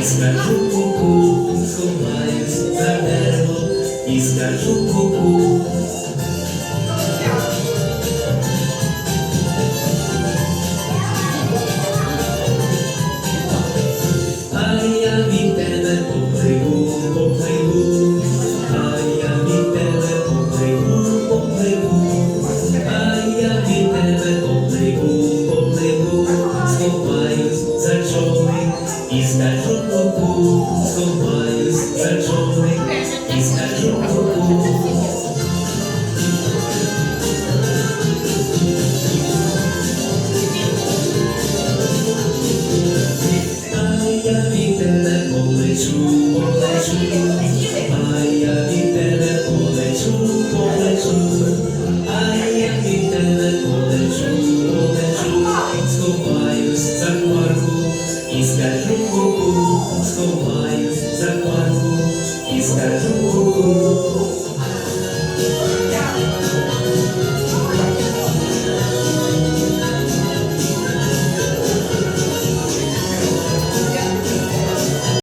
і скажу ку-ку, сховаюсь за дерево, і скажу ку-ку. І скажу ку-ку, сховаюсь за човник і скажу ку-ку. А я вітер полечу, полечу, і скажу ку-ку, сховаюсь за